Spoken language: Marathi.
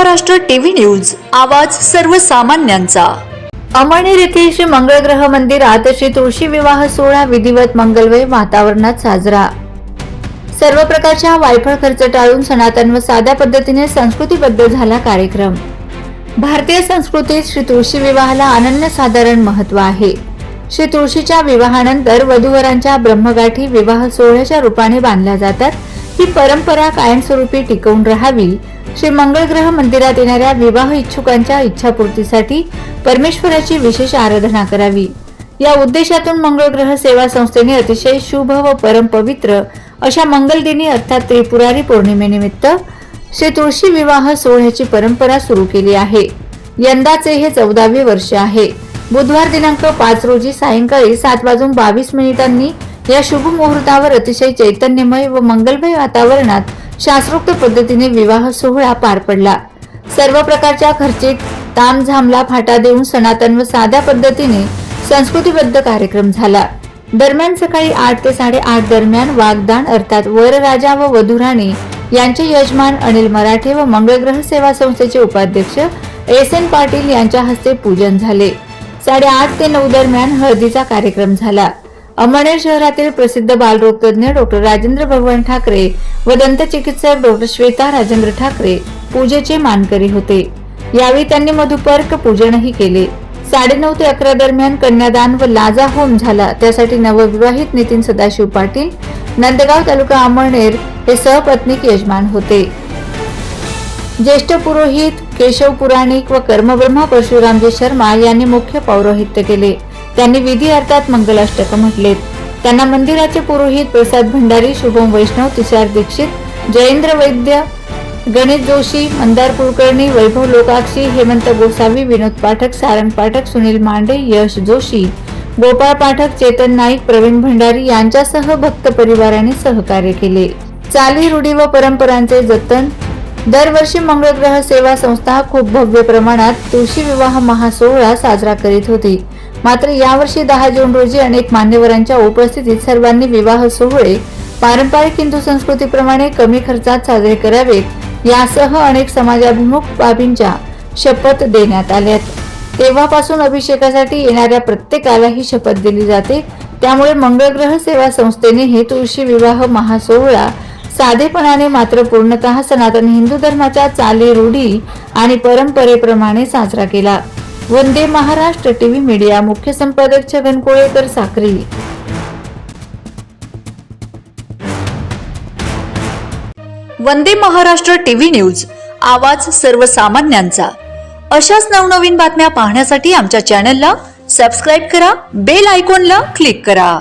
महाराष्ट्र टीव्ही न्यूज आवाज सर्वसामान्यांचा. अमळनेर येथे श्री मंगळग्रह मंदिरात श्री तुळशी विवाह सोहळा विधिवत मंगलमय वातावरणात साजरा. सर्व प्रकारच्या वायफळ खर्च टाळून सनातन व साध्या पद्धतीने संस्कृतीबद्ध झाला कार्यक्रम. भारतीय संस्कृतीत श्री तुळशी विवाहाला अनन्यसाधारण महत्त्व आहे. श्री तुळशीच्या विवाहानंतर वधूवरांच्या ब्रह्मगाठी विवाह सोहळ्याच्या रूपाने बांधल्या जातात. ही परंपरा कायमस्वरूपी टिकवून राहावी श्री मंगळग्रह मंदिरात येणाऱ्या विवाह इच्छुकांच्या इच्छापूर्तीसाठी परमेश्वराची विशेष आराधना करावी. या उद्देशातून मंगळग्रह सेवा संस्थेने अतिशय शुभ व परमपवित्र अशा मंगलदिनी अर्थात त्रिपुरारी पौर्णिमेनिमित्त श्री तुळशी विवाह सोहळ्याची परंपरा सुरू केली आहे. यंदाचे हे चौदावे वर्ष आहे. बुधवार दिनांक पाच रोजी सायंकाळी सात वाजून बावीस मिनिटांनी या शुभ मुहूर्तावर अतिशय चैतन्यमय व मंगलमय वातावरणात शास्त्रोक्त पद्धतीने विवाह सोहळा पार पडला. सर्व प्रकारच्या खर्चिक तामझामला फाटा देऊन सनातन व साध्या पद्धतीने संस्कृतीबद्ध कार्यक्रम झाला. दरम्यान सकाळी आठ ते साडेआठ दरम्यान वागदान अर्थात वरराजा व वधुराणी यांचे यजमान अनिल मराठे व मंगळग्रह सेवा संस्थेचे उपाध्यक्ष एस एन पाटील यांच्या हस्ते पूजन झाले. साडेआठ ते नऊ दरम्यान हळदीचा कार्यक्रम झाला. अमळनेर शहरातील प्रसिद्ध बालरोगतज्ञ डॉक्टर राजेंद्र भगवान ठाकरे व दंतचिकित्सक डॉक्टर श्वेता राजेंद्र ठाकरे पूजेचे मानकरी होते. यावेळी त्यांनी मधुपर्क पूजनही केले. साडेनऊ ते अकरा दरम्यान कन्यादान व लाजा होम झाला. त्यासाठी नवविवाहित नितीन सदाशिव पाटील नंदगाव तालुका अमळनेर हे सहपत्नीक यजमान होते. ज्येष्ठ पुरोहित केशव पुराणिक व कर्मब्रह्मा परशुरामजी शर्मा यांनी मुख्य पौरोहित्य केले. त्यांनी विधी अर्थात मंगलाष्टक म्हटलेत. त्यांना मंदिराचे पुरोहित प्रसाद भंडारी शुभम वैष्णव तुषार दीक्षित जयेंद्र वैद्य गणेश जोशी मंदार कुलकर्णी वैभव लोकाक्षी हेमंत गोसावी विनोद पाठक सारंग पाठक सुनील मांडे यश जोशी गोपाळ पाठक चेतन नाईक प्रवीण भंडारी यांच्यासह भक्त परिवाराने सहकार्य केले. चाली रूढी व परंपरांचे जतन. दरवर्षी मंगळग्रह सेवा संस्था खूप भव्य प्रमाणात तुळशी विवाह महासोहळा साजरा करीत होती. मात्र यावर्षी दहा जून रोजी अनेक मान्यवरांच्या उपस्थितीत सर्वांनी विवाह सोहळे पारंपरिक हिंदू संस्कृतीप्रमाणे कमी खर्चात साजरे करावेत यासह अनेक समाजाभिमुख बाबींच्या शपथ देण्यात आल्यात तेव्हापासून अभिषेकासाठी येणाऱ्या प्रत्येकाला ही शपथ दिली जाते. त्यामुळे मंगळग्रह सेवा संस्थेने हे तुळशी विवाह महासोहळा साधेपणाने मात्र पूर्णतः सनातन हिंदू धर्माच्या चाली रूढी आणि परंपरेप्रमाणे साजरा केला. वंदे महाराष्ट्र टीव्ही मीडिया मुख्य संपादक छगन कोळेकर साक्री. वंदे महाराष्ट्र टीव्ही न्यूज आवाज सर्वसामान्यांचा. अशाच नवनवीन बातम्या पाहण्यासाठी आमच्या चॅनलला सबस्क्राईब करा बेल आयकॉनला क्लिक करा.